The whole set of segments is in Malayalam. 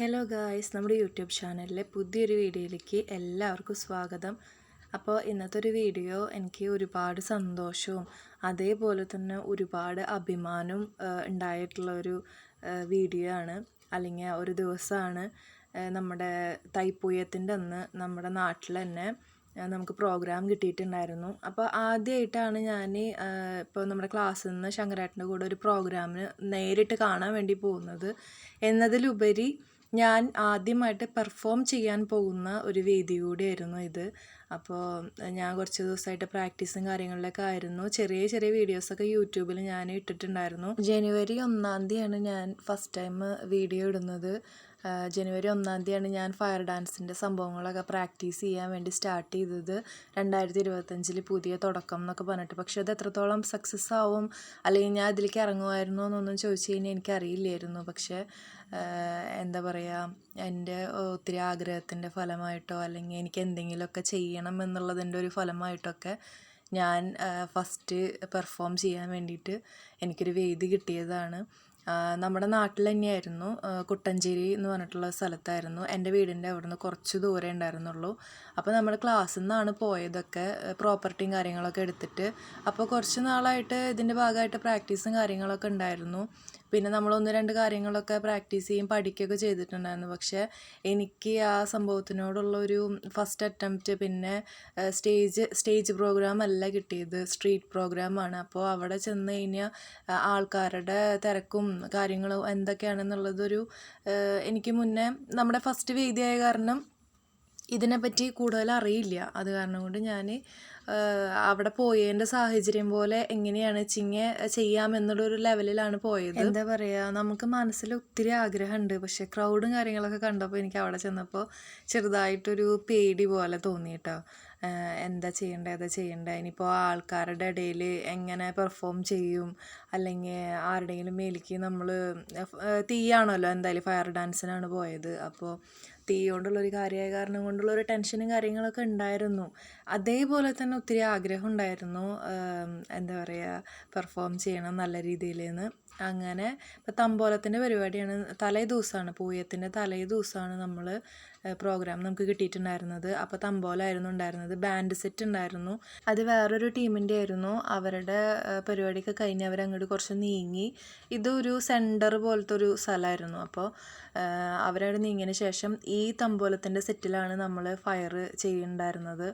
ഹലോ ഗായ്സ് നമ്മുടെ യൂട്യൂബ് ചാനലിലെ പുതിയൊരു വീഡിയോയിലേക്ക് എല്ലാവർക്കും സ്വാഗതം. അപ്പോൾ ഇന്നത്തെ ഒരു വീഡിയോ എനിക്ക് ഒരുപാട് സന്തോഷവും അതേപോലെ തന്നെ ഒരുപാട് അഭിമാനവും ഉണ്ടായിട്ടുള്ള ഒരു വീഡിയോ ആണ്. അല്ലെങ്കിൽ ഒരു ദിവസമാണ് നമ്മുടെ തൈപ്പൂയത്തിന്റെ അന്ന് നമ്മുടെ നാട്ടിൽ തന്നെ നമുക്ക് പ്രോഗ്രാം കിട്ടിയിട്ടുണ്ടായിരുന്നു. അപ്പോൾ ആദ്യമായിട്ടാണ് ഞാൻ ഇപ്പോൾ നമ്മുടെ ക്ലാസ്സിൽ നിന്ന് ശങ്കരേട്ടന്റെ കൂടെ ഒരു പ്രോഗ്രാമിന് നേരിട്ട് കാണാൻ വേണ്ടി പോകുന്നത്. എന്നതിലുപരി ഞാൻ ആദ്യമായിട്ട് പെർഫോം ചെയ്യാൻ പോകുന്ന ഒരു വേദി കൂടിയായിരുന്നു ഇത്. അപ്പോൾ ഞാൻ കുറച്ച് ദിവസമായിട്ട് പ്രാക്ടീസും കാര്യങ്ങളിലൊക്കെ ആയിരുന്നു. ചെറിയ ചെറിയ വീഡിയോസൊക്കെ യൂട്യൂബിൽ ഞാൻ ഇട്ടിട്ടുണ്ടായിരുന്നു. ജനുവരി ഒന്നാം തീയതിയാണ് ഞാൻ ഫസ്റ്റ് ടൈം വീഡിയോ ഇടുന്നത്. ജനുവരി ഒന്നാം തീയതിയാണ് ഞാൻ ഫയർ ഡാൻസിന്റെ സംഭവങ്ങളൊക്കെ പ്രാക്ടീസ് ചെയ്യാൻ വേണ്ടി സ്റ്റാർട്ട് ചെയ്തത്. രണ്ടായിരത്തി ഇരുപത്തഞ്ചിൽ പുതിയ തുടക്കം എന്നൊക്കെ പറഞ്ഞിട്ട്. പക്ഷേ അത് എത്രത്തോളം സക്സസ് ആവും? അല്ലെങ്കിൽ ഞാൻ അതിലേക്ക് ഇറങ്ങുമായിരുന്നോ എന്നൊന്നും ചോദിച്ചു കഴിഞ്ഞാൽ എനിക്കറിയില്ലായിരുന്നു. പക്ഷേ എന്താ പറയുക എന്റെ ഒത്തിരി ആഗ്രഹത്തിന്റെ ഫലമായിട്ടോ അല്ലെങ്കിൽ എനിക്ക് എന്തെങ്കിലുമൊക്കെ ചെയ്യണം എന്നുള്ളതിന്റെ ഒരു ഫലമായിട്ടൊക്കെ ഞാൻ ഫസ്റ്റ് പെർഫോം ചെയ്യാൻ വേണ്ടിയിട്ട് എനിക്കൊരു വേദി കിട്ടിയതാണ്. നമ്മുടെ നാട്ടിൽ തന്നെയായിരുന്നു കുട്ടഞ്ചേരി എന്ന് പറഞ്ഞിട്ടുള്ള സ്ഥലത്തായിരുന്നു. എന്റെ വീടിന്റെ അവിടുന്ന് കുറച്ച് ദൂരെ ഉണ്ടായിരുന്നുള്ളൂ. അപ്പോൾ നമ്മൾ ക്ലാസ്സിൽ നിന്നാണ് പോയതൊക്കെ പ്രോപ്പർട്ടിയും കാര്യങ്ങളൊക്കെ എടുത്തിട്ട്. അപ്പോൾ കുറച്ച് നാളായിട്ട് ഇതിന്റെ ഭാഗമായിട്ട് പ്രാക്ടീസും കാര്യങ്ങളൊക്കെ ഉണ്ടായിരുന്നു. പിന്നെ നമ്മൾ ഒന്ന് രണ്ട് കാര്യങ്ങളൊക്കെ പ്രാക്ടീസ് ചെയ്യും പഠിക്കുകയൊക്കെ ചെയ്തിട്ടുണ്ടായിരുന്നു. പക്ഷേ എനിക്ക് ആ സംഭവത്തിനോടുള്ള ഒരു ഫസ്റ്റ് അറ്റംപ്റ്റ് പിന്നെ സ്റ്റേജ് സ്റ്റേജ് പ്രോഗ്രാം അല്ല കിട്ടിയത്. സ്ട്രീറ്റ് പ്രോഗ്രാമാണ് അപ്പോൾ അവിടെ ചെന്ന് കഴിഞ്ഞാൽ ആൾക്കാരുടെ തിരക്കും കാര്യങ്ങളും എന്തൊക്കെയാണെന്നുള്ളതൊരു എനിക്ക് മുന്നേ നമ്മുടെ ഫസ്റ്റ് വേദിയായ കാരണം ഇതിനെപ്പറ്റി കൂടുതൽ അറിയില്ല അത് കാരണം കൊണ്ട് ഞാൻ അവിടെ പോയതിന്റെ സാഹചര്യം പോലെ എങ്ങനെയാണ് ചിങ്ങ ചെയ്യാമെന്നുള്ളൊരു ലെവലിലാണ് പോയത്. എന്താ പറയുക നമുക്ക് മനസ്സിൽ ഒത്തിരി ആഗ്രഹമുണ്ട്. പക്ഷേ ക്രൗഡും കാര്യങ്ങളൊക്കെ കണ്ടപ്പോൾ എനിക്ക് അവിടെ ചെന്നപ്പോൾ ചെറുതായിട്ടൊരു പേടി പോലെ തോന്നി കേട്ടോ ആഹ് എന്താ ചെയ്യേണ്ടത് ഏതാ ചെയ്യേണ്ടത് ഇനിയിപ്പോൾ ആൾക്കാരുടെ ഇടയിൽ എങ്ങനെ പെർഫോം ചെയ്യും? അല്ലെങ്കിൽ ആരുടെയെങ്കിലും മേലേക്ക് നമ്മൾ തീയാണല്ലോ എന്തായാലും ഫയർ ഡാൻസിനാണ് പോയത്. അപ്പോൾ തീ കൊണ്ടുള്ളൊരു കാര്യമായ കാരണം കൊണ്ടുള്ള ഒരു ടെൻഷനും കാര്യങ്ങളൊക്കെ ഉണ്ടായിരുന്നു അതേപോലെ തന്നെ ഒത്തിരി ആഗ്രഹം ഉണ്ടായിരുന്നു. എന്താ പറയുക പെർഫോം ചെയ്യണം നല്ല രീതിയിൽ എന്ന് അങ്ങനെ ഇപ്പം തമ്പോലത്തിന്റെ പരിപാടിയാണ്. തലേ ദിവസമാണ് പൂയത്തിന്റെ തലേ ദിവസമാണ് നമ്മൾ പ്രോഗ്രാം നമുക്ക് കിട്ടിയിട്ടുണ്ടായിരുന്നത്. അപ്പോൾ തമ്പോലായിരുന്നു ഉണ്ടായിരുന്നത്. ബാൻഡ് സെറ്റ് ഉണ്ടായിരുന്നു. അത് വേറൊരു ടീമിന്റെ ആയിരുന്നു. അവരുടെ പരിപാടിയൊക്കെ കഴിഞ്ഞ് അവരങ്ങോട്ട് കുറച്ച് നീങ്ങി ഇതൊരു സെന്റർ പോലത്തെ ഒരു സ്ഥലമായിരുന്നു. അപ്പോൾ അവരവിടെ നീങ്ങിയതിന് ശേഷം ഈ തമ്പോലത്തിന്റെ സെറ്റിലാണ് നമ്മൾ ഫയർ ചെയ്യുന്നുണ്ടായിരുന്നത്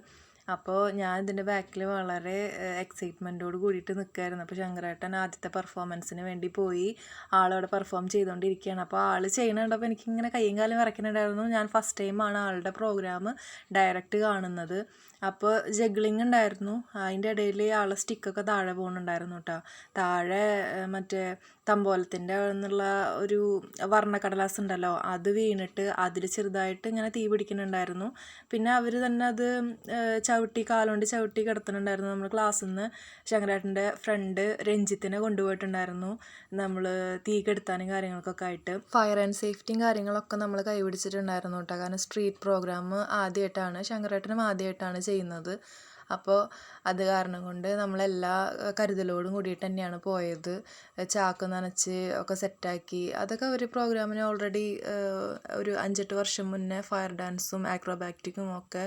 അപ്പോൾ ഞാൻ ഇതിന്റെ ബാക്കിൽ വളരെ എക്സൈറ്റ്മെന്റോട് കൂടിയിട്ട് നിൽക്കുകയായിരുന്നു അപ്പോൾ ശങ്കരേട്ടൻ ആദ്യത്തെ പെർഫോമൻസിന് വേണ്ടി പോയി ആളവിടെ പെർഫോം ചെയ്തുകൊണ്ടിരിക്കുകയാണ് അപ്പോൾ ആൾ ചെയ്യണ കണ്ടപ്പോൾ എനിക്കിങ്ങനെ കയ്യും കാലും വിറയ്ക്കുന്നുണ്ടായിരുന്നു. ഞാൻ ഫസ്റ്റ് ടൈമാണ് ആളുടെ പ്രോഗ്രാം ഡയറക്റ്റ് കാണുന്നത്. അപ്പോൾ ജഗ്ലിംഗ് ഉണ്ടായിരുന്നു. അതിന്റെ ഇടയിൽ ആളെ സ്റ്റിക്കൊക്കെ താഴെ പോകുന്നുണ്ടായിരുന്നു കേട്ടോ താഴെ മറ്റേ തമ്പോലത്തിന്റെ എന്നുള്ള ഒരു വർണക്കടലാസ് ഉണ്ടല്ലോ അത് വീണിട്ട് അതിൽ ചെറുതായിട്ട് ഇങ്ങനെ തീ പിടിക്കുന്നുണ്ടായിരുന്നു പിന്നെ അവർ തന്നെ അത് ചവിട്ടി കാലുകൊണ്ട് ചവിട്ടി കിടത്തുന്നുണ്ടായിരുന്നു നമ്മൾ ക്ലാസ്സിൽ നിന്ന് ശങ്കരാട്ടന്റെ ഫ്രണ്ട് രഞ്ജിത്തിനെ കൊണ്ടുപോയിട്ടുണ്ടായിരുന്നു. നമ്മൾ തീ കെടുത്താനും കാര്യങ്ങൾക്കൊക്കെ ആയിട്ട്. ഫയർ ആൻഡ് സേഫ്റ്റിയും കാര്യങ്ങളൊക്കെ നമ്മൾ കൈപിടിച്ചിട്ടുണ്ടായിരുന്നു കേട്ടോ. കാരണം സ്ട്രീറ്റ് പ്രോഗ്രാം ആദ്യമായിട്ടാണ് ശങ്കരാട്ടനും ആദ്യമായിട്ടാണ് ചെയ്യുന്നത്. അപ്പോൾ അത് കാരണം കൊണ്ട് നമ്മളെല്ലാ കരുതലോടും കൂടിയിട്ട് തന്നെയാണ് പോയത്. ചാക്ക് നനച്ച് ഒക്കെ സെറ്റാക്കി. അതൊക്കെ ഒരു പ്രോഗ്രാമിന് ഓൾറെഡി ഒരു അഞ്ചെട്ട് വർഷം മുന്നേ ഫയർ ഡാൻസും ആക്രോബാറ്റിക്കും ഒക്കെ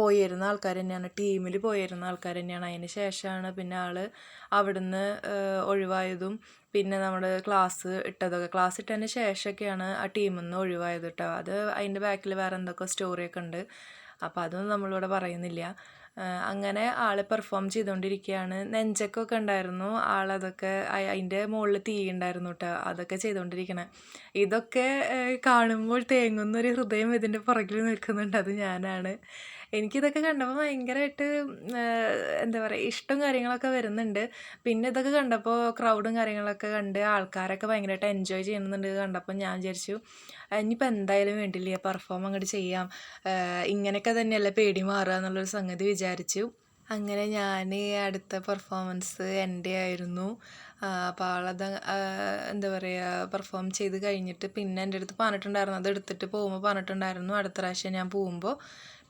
പോയിരുന്ന ആൾക്കാർ തന്നെയാണ്. ടീമിൽ പോയിരുന്ന ആൾക്കാർ തന്നെയാണ്. അതിന് ശേഷമാണ് പിന്നെ ആൾ അവിടുന്ന് ഒഴിവായതും പിന്നെ നമ്മൾ ക്ലാസ് ഇട്ടതൊക്കെ. ക്ലാസ് ഇട്ടതിന് ശേഷമൊക്കെയാണ് ആ ടീമിൽ നിന്ന് ഒഴിവായത് കേട്ടോ അത് അതിന്റെ ബാക്കിൽ വേറെ എന്തൊക്കെ സ്റ്റോറിയൊക്കെ ഉണ്ട്. അപ്പോൾ അതൊന്നും നമ്മളിവിടെ പറയുന്നില്ല. അങ്ങനെ ആൾ പെർഫോം ചെയ്തുകൊണ്ടിരിക്കുകയാണ് നെഞ്ചക്കൊക്കെ ഉണ്ടായിരുന്നു. ആളതൊക്കെ അതിന്റെ മുകളിൽ തീ ഉണ്ടായിരുന്നു കേട്ടോ അതൊക്കെ ചെയ്തുകൊണ്ടിരിക്കണം ഇതൊക്കെ കാണുമ്പോൾ തേങ്ങുന്ന ഒരു ഹൃദയം ഇതിന്റെ പുറകിൽ നിൽക്കുന്നുണ്ട്. അത് ഞാനാണ്. എനിക്കിതൊക്കെ കണ്ടപ്പോൾ ഭയങ്കരമായിട്ട് എന്താ പറയുക ഇഷ്ടം കാര്യങ്ങളൊക്കെ വരുന്നുണ്ട്. പിന്നെ ഇതൊക്കെ കണ്ടപ്പോൾ ക്രൗഡും കാര്യങ്ങളൊക്കെ കണ്ട് ആൾക്കാരൊക്കെ ഭയങ്കരമായിട്ട് എൻജോയ് ചെയ്യുന്നുണ്ട് കണ്ടപ്പോൾ ഞാൻ വിചാരിച്ചു "ആ, ഇനിയിപ്പോൾ എന്തായാലും വേണ്ടില്ല പെർഫോം അങ്ങോട്ട് ചെയ്യാം. ഇങ്ങനെയൊക്കെ തന്നെയല്ലേ പേടി മാറുക എന്നുള്ളൊരു സംഗതി വിചാരിച്ചു. അങ്ങനെ ഞാൻ അടുത്ത പെർഫോമൻസ് എന്റെ ആയിരുന്നു. അപ്പോൾ ആളത് എന്താ പറയുക പെർഫോം ചെയ്ത് കഴിഞ്ഞിട്ട് പിന്നെ എന്റെ അടുത്ത് പറഞ്ഞിട്ടുണ്ടായിരുന്നു. അത് എടുത്തിട്ട് പോകുമ്പോൾ പറഞ്ഞിട്ടുണ്ടായിരുന്നു അടുത്ത പ്രാവശ്യം ഞാൻ പോകുമ്പോൾ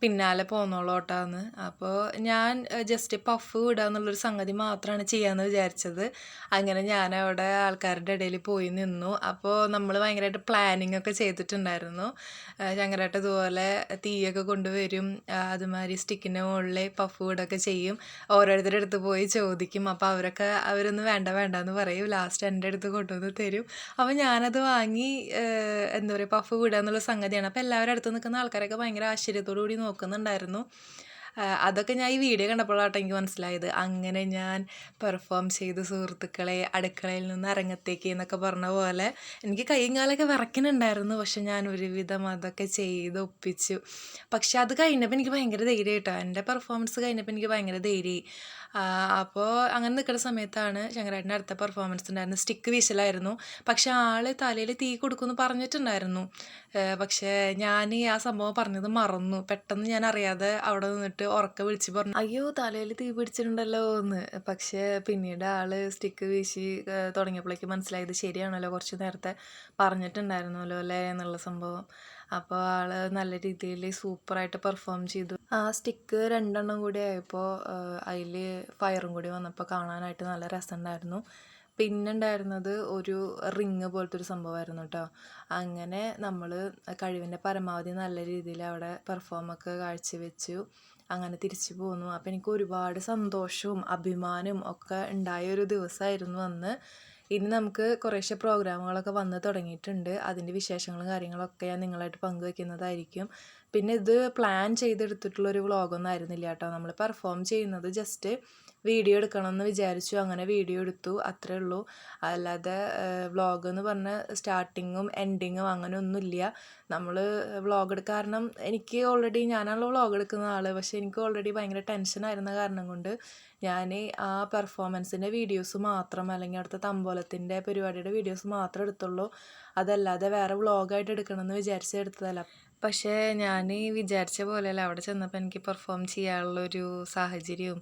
പിന്നാലെ പോന്നോളൂ ഓട്ടാന്ന് അപ്പോൾ ഞാൻ ജസ്റ്റ് പഫ് വിടുക എന്നുള്ളൊരു സംഗതി മാത്രമാണ് ചെയ്യാമെന്ന് വിചാരിച്ചത്. അങ്ങനെ ഞാൻ അവിടെ ആൾക്കാരുടെ ഇടയിൽ പോയി നിന്നു. അപ്പോൾ നമ്മൾ ഭയങ്കരമായിട്ട് പ്ലാനിങ് ഒക്കെ ചെയ്തിട്ടുണ്ടായിരുന്നു. ശങ്കരായിട്ട് ഇതുപോലെ തീയൊക്കെ കൊണ്ടുവരും. അതുമാതിരി സ്റ്റിക്കിന്റെ മുകളിൽ പഫ് വിടുകയൊക്കെ ചെയ്യും. ഓരോരുത്തരുടെ അടുത്ത് പോയി ചോദിക്കും. അപ്പോൾ അവരൊക്കെ അവരൊന്നും വേണ്ട വേണ്ട എന്ന് പറയും. ലാസ്റ്റ് എന്റെ അടുത്ത് കൊണ്ടുവന്ന് തരും. അപ്പോൾ ഞാനത് വാങ്ങി എന്താ പറയുക പഫ് വിടുക എന്നുള്ള സംഗതിയാണ്. അപ്പോൾ എല്ലാവരും അടുത്ത് നിൽക്കുന്ന ആൾക്കാരൊക്കെ ഭയങ്കര ആശ്ചര്യത്തോടു കൂടി നോക്കുന്നുണ്ടായിരുന്നു. അതൊക്കെ ഞാൻ ഈ വീഡിയോ കണ്ടപ്പോഴാട്ടോ എനിക്ക് മനസ്സിലായത്. അങ്ങനെ ഞാൻ പെർഫോം ചെയ്ത് സുഹൃത്തുക്കളെ അടുക്കളയിൽ നിന്ന് അരങ്ങത്തേക്ക് എന്നൊക്കെ പറഞ്ഞ പോലെ എനിക്ക് കൈയും കാലൊക്കെ വിറയ്ക്കുന്നുണ്ടായിരുന്നു. പക്ഷെ ഞാൻ ഒരുവിധം അതൊക്കെ ചെയ്ത് ഒപ്പിച്ചു. പക്ഷെ അത് കഴിഞ്ഞപ്പോൾ എനിക്ക് ഭയങ്കര ധൈര്യം കേട്ടോ എന്റെ പെർഫോമൻസ് കഴിഞ്ഞപ്പോൾ എനിക്ക് ഭയങ്കര ധൈര്യമായി. അപ്പോൾ അങ്ങനെ നിൽക്കുന്ന സമയത്താണ് ശങ്കരാട്ടിന്റെ അടുത്ത പെർഫോമൻസ് ഉണ്ടായിരുന്നു സ്റ്റിക്ക് വീശലായിരുന്നു. പക്ഷെ ആൾ തലയിൽ തീ കൊടുക്കുമെന്ന് പറഞ്ഞിട്ടുണ്ടായിരുന്നു. പക്ഷേ ഞാൻ ആ സംഭവം പറഞ്ഞത് മറന്നു. പെട്ടെന്ന് ഞാൻ അറിയാതെ അവിടെ നിന്നിട്ട് ഉറക്കെ വിളിച്ച് പറഞ്ഞു അയ്യോ തലയിൽ തീ പിടിച്ചിട്ടുണ്ടല്ലോ എന്ന്. പക്ഷേ പിന്നീട് ആൾ സ്റ്റിക്ക് വീശി തുടങ്ങിയപ്പോഴേക്ക് മനസ്സിലായത് ശരിയാണല്ലോ കുറച്ച് നേരത്തെ പറഞ്ഞിട്ടുണ്ടായിരുന്നല്ലോ അല്ലേ എന്നുള്ള സംഭവം. അപ്പോൾ ആൾ നല്ല രീതിയിൽ സൂപ്പറായിട്ട് പെർഫോം ചെയ്തു. ആ സ്റ്റിക്ക് രണ്ടെണ്ണം കൂടി ആയപ്പോൾ അതിൽ ഫയറും കൂടി വന്നപ്പോൾ കാണാനായിട്ട് നല്ല രസമുണ്ടായിരുന്നു. പിന്നെ ഉണ്ടായിരുന്നത് ഒരു റിങ് പോലത്തെ ഒരു സംഭവമായിരുന്നു കേട്ടോ അങ്ങനെ നമ്മൾ കഴിവിന്റെ പരമാവധി നല്ല രീതിയിൽ അവിടെ പെർഫോമൊക്കെ കാഴ്ചവെച്ചു. അങ്ങനെ തിരിച്ചു പോന്നു. അപ്പോൾ എനിക്ക് ഒരുപാട് സന്തോഷവും അഭിമാനവും ഒക്കെ ഉണ്ടായ ഒരു ദിവസമായിരുന്നു അന്ന്. ഇനി നമുക്ക് കുറേശ്ശെ പ്രോഗ്രാമുകളൊക്കെ വന്ന് തുടങ്ങിയിട്ടുണ്ട്. അതിന്റെ വിശേഷങ്ങളും കാര്യങ്ങളൊക്കെ ഞാൻ നിങ്ങളായിട്ട് പങ്കുവെക്കുന്നതായിരിക്കും. പിന്നെ ഇത് പ്ലാൻ ചെയ്തെടുത്തിട്ടുള്ളൊരു വ്ളോഗൊന്നും ആയിരുന്നില്ല കേട്ടോ നമ്മൾ പെർഫോം ചെയ്യുന്നത് ജസ്റ്റ് വീഡിയോ എടുക്കണം എന്ന് വിചാരിച്ചു. അങ്ങനെ വീഡിയോ എടുത്തു. അത്രേ ഉള്ളൂ. അല്ലാതെ വ്ളോഗ് എന്ന് പറഞ്ഞ സ്റ്റാർട്ടിങ്ങും എൻഡിങ്ങും അങ്ങനെ ഒന്നുമില്ല നമ്മൾ വ്ളോഗ് എടുക്കുക കാരണം എനിക്ക് ഓൾറെഡി ഞാനാണല്ലോ വ്ളോഗ് എടുക്കുന്ന ആൾ പക്ഷേ എനിക്ക് ഓൾറെഡി ഭയങ്കര ടെൻഷനായിരുന്ന കാരണം കൊണ്ട് ഞാൻ ആ പെർഫോമൻസിന്റെ വീഡിയോസ് മാത്രം അല്ലെങ്കിൽ അടുത്ത തമ്പോലത്തിന്റെ പരിപാടിയുടെ വീഡിയോസ് മാത്രം എടുത്തുള്ളൂ. അതല്ലാതെ വേറെ വ്ളോഗായിട്ട് എടുക്കണമെന്ന് വിചാരിച്ച് എടുത്തതല്ല പക്ഷേ ഞാൻ വിചാരിച്ച പോലെയല്ല. അവിടെ ചെന്നപ്പോൾ എനിക്ക് പെർഫോം ചെയ്യാനുള്ളൊരു സാഹചര്യവും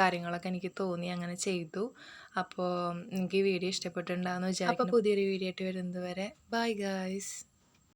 കാര്യങ്ങളൊക്കെ എനിക്ക് തോന്നി അങ്ങനെ ചെയ്തു. അപ്പോൾ എനിക്ക് ഈ വീഡിയോ ഇഷ്ടപ്പെട്ടിട്ടുണ്ടാകുമെന്ന് വിചാരിക്കുന്നു. അപ്പോൾ പുതിയൊരു വീഡിയോ ആയിട്ട് വരുന്നത് വരെ. Bye guys.